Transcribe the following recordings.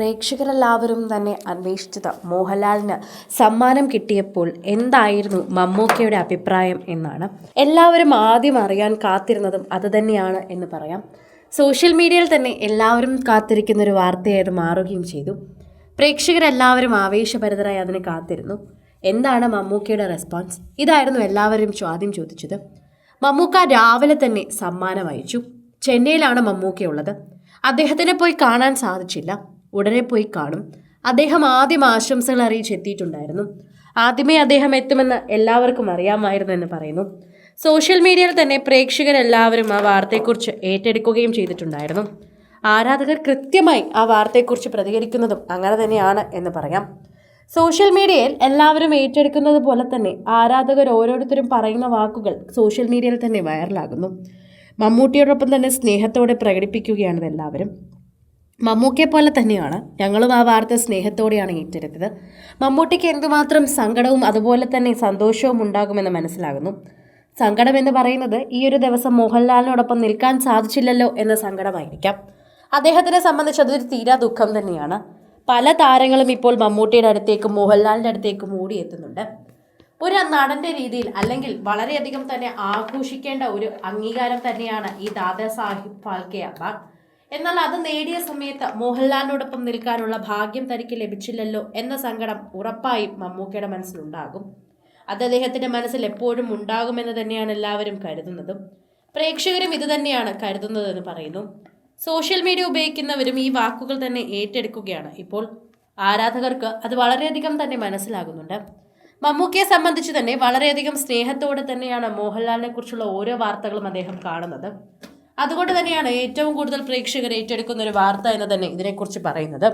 പ്രേക്ഷകരെല്ലാവരും തന്നെ അന്വേഷിച്ചത് മോഹൻലാലിന് സമ്മാനം കിട്ടിയപ്പോൾ എന്തായിരുന്നു മമ്മൂക്കയുടെ അഭിപ്രായം എന്നാണ്. എല്ലാവരും ആദ്യം അറിയാൻ കാത്തിരുന്നതും അത് തന്നെയാണ് എന്ന് പറയാം. സോഷ്യൽ മീഡിയയിൽ തന്നെ എല്ലാവരും കാത്തിരിക്കുന്ന ഒരു വാർത്തയായിട്ട് മാറുകയും ചെയ്തു. പ്രേക്ഷകരെല്ലാവരും ആവേശഭരിതരായി അതിന് കാത്തിരുന്നു. എന്താണ് മമ്മൂക്കയുടെ റെസ്പോൺസ്? ഇതായിരുന്നു എല്ലാവരും ചോദ്യം ചോദിച്ചത്. മമ്മൂക്ക രാവിലെ തന്നെ സമ്മാനം അയച്ചു. ചെന്നൈയിലാണ് മമ്മൂക്കയുള്ളത്. അദ്ദേഹത്തിനെ പോയി കാണാൻ സാധിച്ചില്ല. ഉടനെ പോയി കാണും. അദ്ദേഹം ആദ്യം ആശംസകൾ അറിയിച്ചെത്തിയിട്ടുണ്ടായിരുന്നു ആദ്യമേ അദ്ദേഹം എത്തുമെന്ന് എല്ലാവർക്കും അറിയാമായിരുന്നു എന്ന് പറയുന്നു. സോഷ്യൽ മീഡിയയിൽ തന്നെ പ്രേക്ഷകരെല്ലാവരും ആ വാർത്തയെക്കുറിച്ച് ഏറ്റെടുക്കുകയും ചെയ്തിട്ടുണ്ടായിരുന്നു. ആരാധകർ കൃത്യമായി ആ വാർത്തയെക്കുറിച്ച് പ്രതികരിക്കുന്നതും അങ്ങനെ തന്നെയാണ് എന്ന് പറയാം. സോഷ്യൽ മീഡിയയിൽ എല്ലാവരും ഏറ്റെടുക്കുന്നത് പോലെ തന്നെ ആരാധകർ ഓരോരുത്തരും പറയുന്ന വാക്കുകൾ സോഷ്യൽ മീഡിയയിൽ തന്നെ വൈറലാകുന്നു. മമ്മൂട്ടിയോടൊപ്പം തന്നെ സ്നേഹത്തോടെ പ്രകടിപ്പിക്കുകയാണ് എല്ലാവരും മമ്മൂക്കയെ പോലെ തന്നെയാണ് ഞങ്ങളും ആ വാർത്ത സ്നേഹത്തോടെയാണ് ഏറ്റെടുത്തത്. മമ്മൂട്ടിക്ക് എന്തുമാത്രം സങ്കടവും അതുപോലെ തന്നെ സന്തോഷവും ഉണ്ടാകുമെന്ന് മനസ്സിലാകുന്നു. സങ്കടം എന്ന് പറയുന്നത് ഈ ഒരു ദിവസം മോഹൻലാലിനോടൊപ്പം നിൽക്കാൻ സാധിച്ചില്ലല്ലോ എന്ന സങ്കടമായിരിക്കാം. അദ്ദേഹത്തിനെ സംബന്ധിച്ച് അതൊരു തീരാ ദുഃഖം തന്നെയാണ്. പല താരങ്ങളും ഇപ്പോൾ മമ്മൂട്ടിയുടെ അടുത്തേക്കും മോഹൻലാലിന്റെ അടുത്തേക്കും ഓടിയെത്തുന്നുണ്ട് ഒരു നടന്റെ രീതിയിൽ അല്ലെങ്കിൽ വളരെയധികം തന്നെ ആഘോഷിക്കേണ്ട ഒരു അംഗീകാരം തന്നെയാണ് ഈ ദാദാ സാഹിബ് ഫാൽക്കെ അവാർഡ് എന്നാൽ അത് നേടിയ സമയത്ത് മോഹൻലാലിനോടൊപ്പം നിൽക്കാനുള്ള ഭാഗ്യം തനിക്ക് ലഭിച്ചില്ലല്ലോ എന്ന സങ്കടം ഉറപ്പായും മമ്മൂക്കയുടെ മനസ്സിലുണ്ടാകും. അത് അദ്ദേഹത്തിന്റെ മനസ്സിൽ എപ്പോഴും ഉണ്ടാകുമെന്ന് തന്നെയാണ് എല്ലാവരും കരുതുന്നതും. പ്രേക്ഷകരും ഇത് തന്നെയാണ് കരുതുന്നതെന്ന് പറയുന്നു. സോഷ്യൽ മീഡിയ ഉപയോഗിക്കുന്നവരും ഈ വാക്കുകൾ തന്നെ ഏറ്റെടുക്കുകയാണ്. ഇപ്പോൾ ആരാധകർക്ക് അത് വളരെയധികം തന്നെ മനസ്സിലാകുന്നുണ്ട്. മമ്മൂക്കയെ സംബന്ധിച്ച് തന്നെ വളരെയധികം സ്നേഹത്തോടെ തന്നെയാണ് മോഹൻലാലിനെ കുറിച്ചുള്ള ഓരോ വാർത്തകളും അദ്ദേഹം കാണുന്നത്. അതുകൊണ്ട് തന്നെയാണ് ഏറ്റവും കൂടുതൽ പ്രേക്ഷകർ ഏറ്റെടുക്കുന്ന ഒരു വാർത്ത എന്ന് തന്നെ ഇതിനെക്കുറിച്ച് പറയുന്നത്.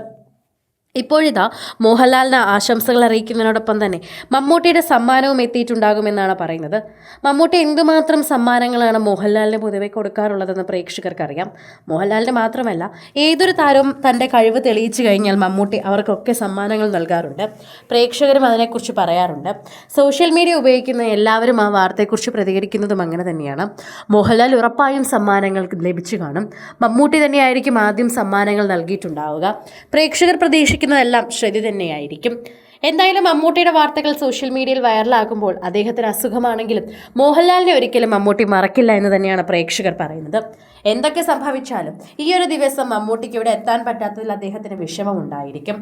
ഇപ്പോഴിതാ മോഹൻലാലിന് ആശംസകൾ അറിയിക്കുന്നതിനോടൊപ്പം തന്നെ മമ്മൂട്ടിയുടെ സമ്മാനവും എത്തിയിട്ടുണ്ടാകുമെന്നാണ് പറയുന്നത്. മമ്മൂട്ടി എന്തുമാത്രം സമ്മാനങ്ങളാണ് മോഹൻലാലിന് പൊതുവെ കൊടുക്കാറുള്ളതെന്ന് പ്രേക്ഷകർക്കറിയാം. മോഹൻലാലിന് മാത്രമല്ല ഏതൊരു താരവും തന്റെ കഴിവ് തെളിയിച്ചു കഴിഞ്ഞാൽ മമ്മൂട്ടി അവർക്കൊക്കെ സമ്മാനങ്ങൾ നൽകാറുണ്ട്. പ്രേക്ഷകരും അതിനെക്കുറിച്ച് പറയാറുണ്ട്. സോഷ്യൽ മീഡിയ ഉപയോഗിക്കുന്ന എല്ലാവരും ആ വാർത്തയെക്കുറിച്ച് പ്രതികരിക്കുന്നതും അങ്ങനെ തന്നെയാണ്. മോഹൻലാൽ ഉറപ്പായും സമ്മാനങ്ങൾ ലഭിച്ചു കാണും. മമ്മൂട്ടി തന്നെയായിരിക്കും ആദ്യം സമ്മാനങ്ങൾ നൽകിയിട്ടുണ്ടാവുക. പ്രേക്ഷകർ പ്രതീക്ഷിക്കുന്നതെല്ലാം ശ്രുതി തന്നെയായിരിക്കും. എന്തായാലും മമ്മൂട്ടിയുടെ വാർത്തകൾ സോഷ്യൽ മീഡിയയിൽ വൈറലാകുമ്പോൾ അദ്ദേഹത്തിന് അസുഖമാണെങ്കിലും മോഹൻലാലിനെ ഒരിക്കലും മമ്മൂട്ടി മറക്കില്ല എന്ന് തന്നെയാണ് പ്രേക്ഷകർ പറയുന്നത്. എന്തൊക്കെ സംഭവിച്ചാലും ഈ ഒരു ദിവസം മമ്മൂട്ടിക്ക് ഇവിടെ എത്താൻ പറ്റാത്തതിൽ അദ്ദേഹത്തിന് വിഷമമുണ്ടായിരിക്കും.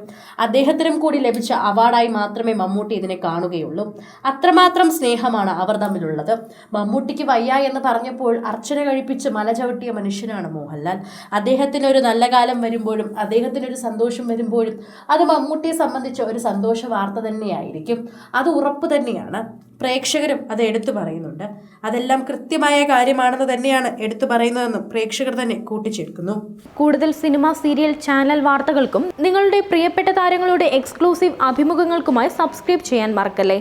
അദ്ദേഹത്തിനും കൂടി ലഭിച്ച അവാർഡായി മാത്രമേ മമ്മൂട്ടി ഇതിനെ കാണുകയുള്ളൂ. അത്രമാത്രം സ്നേഹമാണ് അവർ തമ്മിലുള്ളത്. മമ്മൂട്ടിക്ക് വയ്യ എന്ന് പറഞ്ഞപ്പോൾ അർച്ചന കഴിപ്പിച്ച് മല ചവിട്ടിയ മനുഷ്യനാണ് മോഹൻലാൽ. അദ്ദേഹത്തിന് ഒരു നല്ല കാലം വരുമ്പോഴും അദ്ദേഹത്തിന് ഒരു സന്തോഷം വരുമ്പോഴും അത് മമ്മൂട്ടിയെ സംബന്ധിച്ച് ഒരു സന്തോഷ വാർത്ത തന്നെയായിരിക്കും. അത് ഉറപ്പ് തന്നെയാണ്. പ്രേക്ഷകരും അത് എടുത്തു പറയുന്നുണ്ട്. അതെല്ലാം കൃത്യമായ കാര്യമാണെന്ന് തന്നെയാണ് എടുത്തു പറയുന്നതെന്നും പ്രേക്ഷകർ തന്നെ കൂട്ടിച്ചേർക്കുന്നു. കൂടുതൽ സിനിമ സീരിയൽ ചാനൽ വാർത്തകൾക്കും നിങ്ങളുടെ പ്രിയപ്പെട്ട താരങ്ങളുടെ എക്സ്ക്ലൂസീവ് അഭിമുഖങ്ങൾക്കുമായി സബ്സ്ക്രൈബ് ചെയ്യാൻ മറക്കല്ലേ?